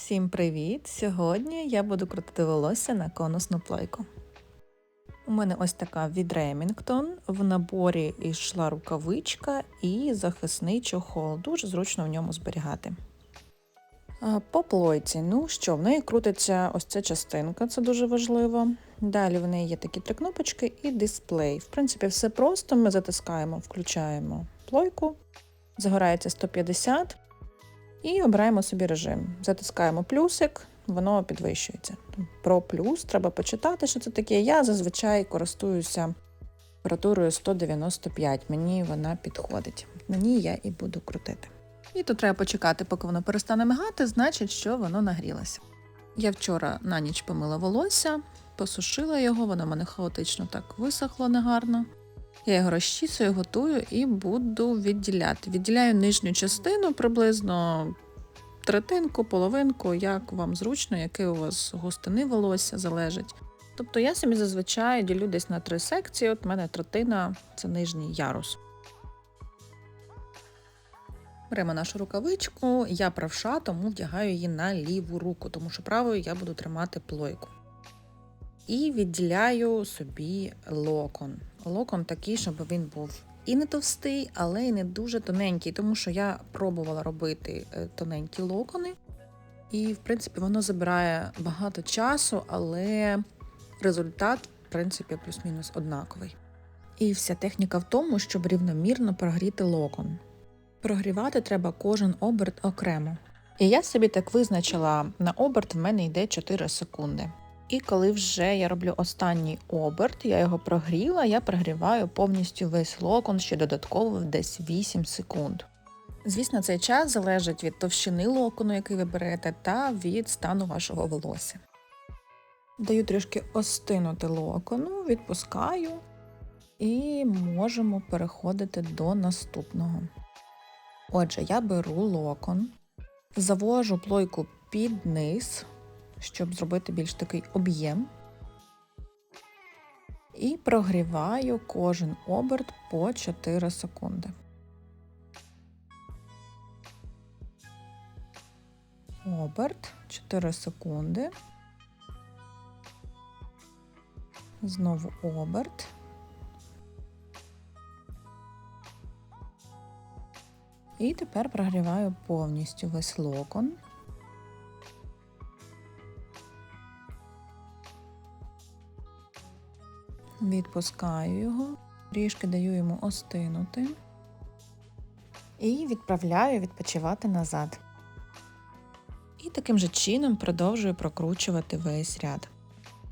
Всім привіт! Сьогодні я буду крутити волосся на конусну плойку. У мене ось така від Remington. В наборі йшла рукавичка і захисний чохол. Дуже зручно в ньому зберігати. По плойці, ну що, в неї крутиться ось ця частинка, це дуже важливо. Далі в неї є такі три кнопочки і дисплей. В принципі, все просто. Ми затискаємо, включаємо плойку, загорається 150 і обираємо собі режим. Затискаємо плюсик, воно підвищується. Про плюс треба почитати, що це таке. Я зазвичай користуюся температурою 195, мені вона підходить. Ній я і буду крутити. І тут треба почекати, поки воно перестане мигати, значить, що воно нагрілося. Я вчора на ніч помила волосся, посушила його, воно в мене хаотично так висохло негарно. Я його розчісую, готую і буду відділяти. Відділяю нижню частину приблизно третинку, половинку, як вам зручно, яке у вас густини волосся залежить. Тобто я собі зазвичай ділю десь на три секції. От в мене третина це нижній ярус. Беремо нашу рукавичку, я правша, тому вдягаю її на ліву руку, тому що правою я буду тримати плойку. І відділяю собі локон. Локон такий, щоб він був і не товстий, але й не дуже тоненький, тому що я пробувала робити е, тоненькі локони. І, в принципі, воно забирає багато часу, але результат, в принципі, плюс-мінус однаковий. І вся техніка в тому, щоб рівномірно прогріти локон. Прогрівати треба кожен оберт окремо. І я собі так визначила, на оберт в мене йде 4 секунди. І коли вже я роблю останній оберт, я його прогріла, я прогріваю повністю весь локон ще додатково десь 8 секунд. Звісно, цей час залежить від товщини локону, який ви берете, та від стану вашого волосся. Даю трішки остинути локону, відпускаю і можемо переходити до наступного. Отже, я беру локон, завожу плойку під низ, щоб зробити більш такий об'єм. І прогріваю кожен оберт по 4 секунди. Оберт 4 секунди. Знову оберт. І тепер прогріваю повністю весь локон. Відпускаю його, трішки даю йому остинути і відправляю відпочивати назад. І таким же чином продовжую прокручувати весь ряд.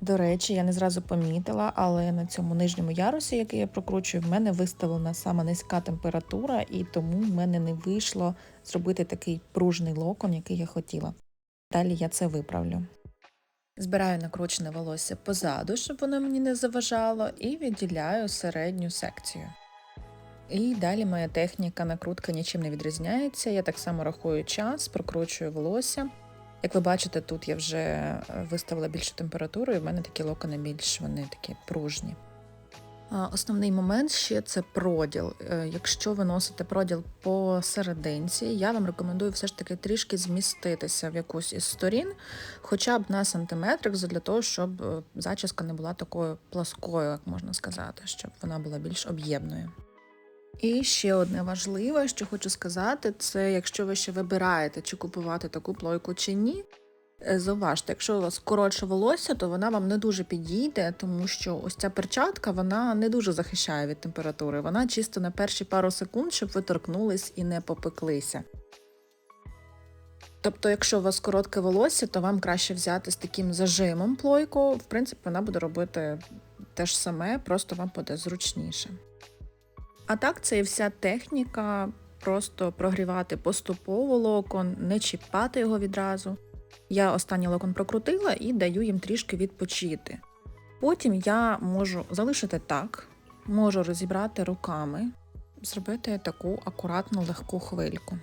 До речі, я не зразу помітила, але на цьому нижньому ярусі, який я прокручую, в мене виставлена сама низька температура, і тому в мене не вийшло зробити такий пружний локон, який я хотіла. Далі я це виправлю. Збираю накручене волосся позаду, щоб воно мені не заважало, і відділяю середню секцію. І далі моя техніка накрутка нічим не відрізняється. Я так само рахую час, прокручую волосся. Як ви бачите, тут я вже виставила більшу температуру, і в мене такі локони більш вони такі пружні. Основний момент ще це проділ. Е, якщо ви носите проділ по серединці, я вам рекомендую все ж таки трішки зміститися в якусь із сторін, хоча б на сантиметрик, для того, щоб е, зачіска не була такою пласкою, як можна сказати, щоб вона була більш об'ємною. І ще одне важливе, що хочу сказати, це якщо ви ще вибираєте, чи купувати таку плойку чи ні. Е, зауважте, якщо у вас коротше волосся, то вона вам не дуже підійде, тому що ось ця перчатка вона не дуже захищає від температури. Вона чисто на перші пару секунд, щоб ви торкнулись і не попеклися. Тобто, якщо у вас коротке волосся, то вам краще взяти з таким зажимом плойку. В принципі, вона буде робити те ж саме, просто вам буде зручніше. А так, це і вся техніка, просто прогрівати поступово локон, не чіпати його відразу. Я останній локон прокрутила і даю їм трішки відпочити. Потім я можу залишити так, можу розібрати руками, зробити таку акуратну легку хвильку.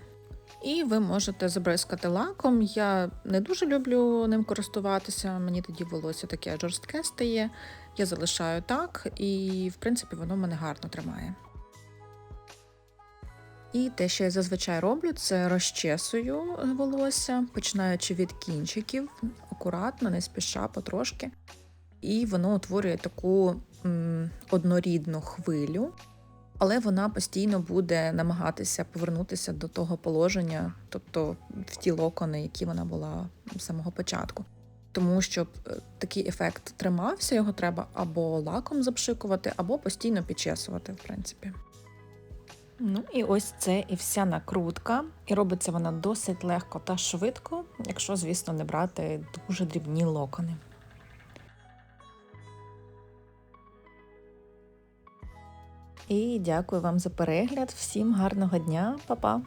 І ви можете забризкати лаком. Я не дуже люблю ним користуватися, мені тоді волосся таке жорстке стає. Я залишаю так, і, в принципі, воно мене гарно тримає. І те, що я зазвичай роблю, це розчесую волосся, починаючи від кінчиків, акуратно, не спіша, потрошки. І воно утворює таку м, однорідну хвилю, але вона постійно буде намагатися повернутися до того положення, тобто в ті локони, які вона була з самого початку. Тому щоб е, такий ефект тримався, його треба або лаком запшикувати, або постійно підчесувати, в принципі. Ну і ось це і вся накрутка. І робиться вона досить легко та швидко, якщо, звісно, не брати дуже дрібні локони. І дякую вам за перегляд. Всім гарного дня, Па-па!